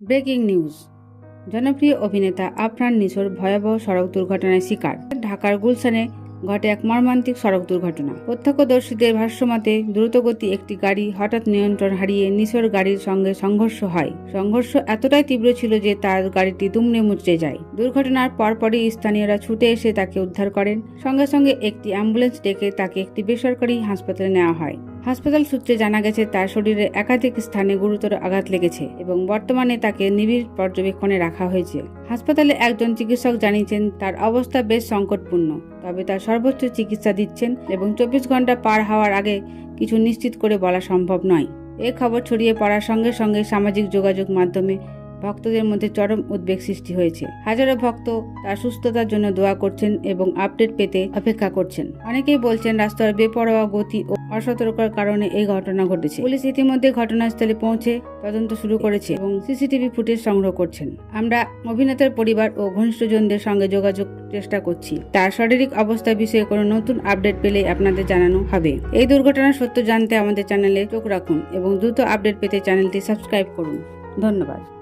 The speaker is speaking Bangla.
Breaking news. জনপ্রিয় অভিনেতা আফরান নিশোর ভয়াবহ সড়ক দুর্ঘটনায় শিকার। ঢাকার গুলশানে ঘটে এক মর্মান্তিক সড়ক দুর্ঘটনা। প্রত্যক্ষদর্শীদের ভাষ্যমতে, দ্রুতগতি একটি গাড়ি হঠাৎ নিয়ন্ত্রণ হারিয়ে নিশোর গাড়ির সঙ্গে সংঘর্ষ হয়। সংঘর্ষ এতটাই তীব্র ছিল যে তার গাড়িটি দুমড়ে মুচড়ে যায়। দুর্ঘটনার পরপরই স্থানীয়রা ছুটে এসে তাকে উদ্ধার করেন। সঙ্গে সঙ্গে একটি অ্যাম্বুলেন্স ডেকে তাকে একটি বেসরকারি হাসপাতালে নেওয়া হয়। হাসপাতাল সূত্রে জানা গেছে, তার শরীরে একাধিক স্থানে গুরুতর আঘাত লেগেছে এবং বর্তমানে তাকে নিবিড় পর্যবেক্ষণে রাখা হয়েছে। হাসপাতালে একজন চিকিৎসক জানিয়েছেন, তার অবস্থা বেশ সংকটপূর্ণ, তবে তার সর্বোচ্চ চিকিৎসা দিচ্ছেন এবং চব্বিশ ঘণ্টা পার হওয়ার আগে কিছু নিশ্চিত করে বলা সম্ভব নয়। এ খবর ছড়িয়ে পড়ার সঙ্গে সঙ্গে সামাজিক যোগাযোগ মাধ্যমে ভক্তদের মধ্যে চরম উদ্বেগ সৃষ্টি হয়েছে। হাজারো ভক্ত তার সুস্থতার জন্য দোয়া করছেন এবং আপডেট পেতে অপেক্ষা করছেন। অনেকেই বলছেন রাস্তার বেপরোয়া গতি ও অসতর্কতার কারণে এই ঘটনা ঘটেছে। পুলিশ ইতিমধ্যে ঘটনাস্থলে পৌঁছে তদন্ত শুরু করেছে এবং সিসিটিভি ফুটেজ সংগ্রহ করছেন। আমরা অভিনেতার পরিবার ও ঘনিষ্ঠজনদের সঙ্গে যোগাযোগ চেষ্টা করছি। তার শারীরিক অবস্থা বিষয়ে কোনো নতুন আপডেট পেলে আপনাদের জানানো হবে। এই দুর্ঘটনার সত্য জানতে আমাদের চ্যানেলে চোখ রাখুন এবং দ্রুত আপডেট পেতে চ্যানেলটি সাবস্ক্রাইব করুন। ধন্যবাদ।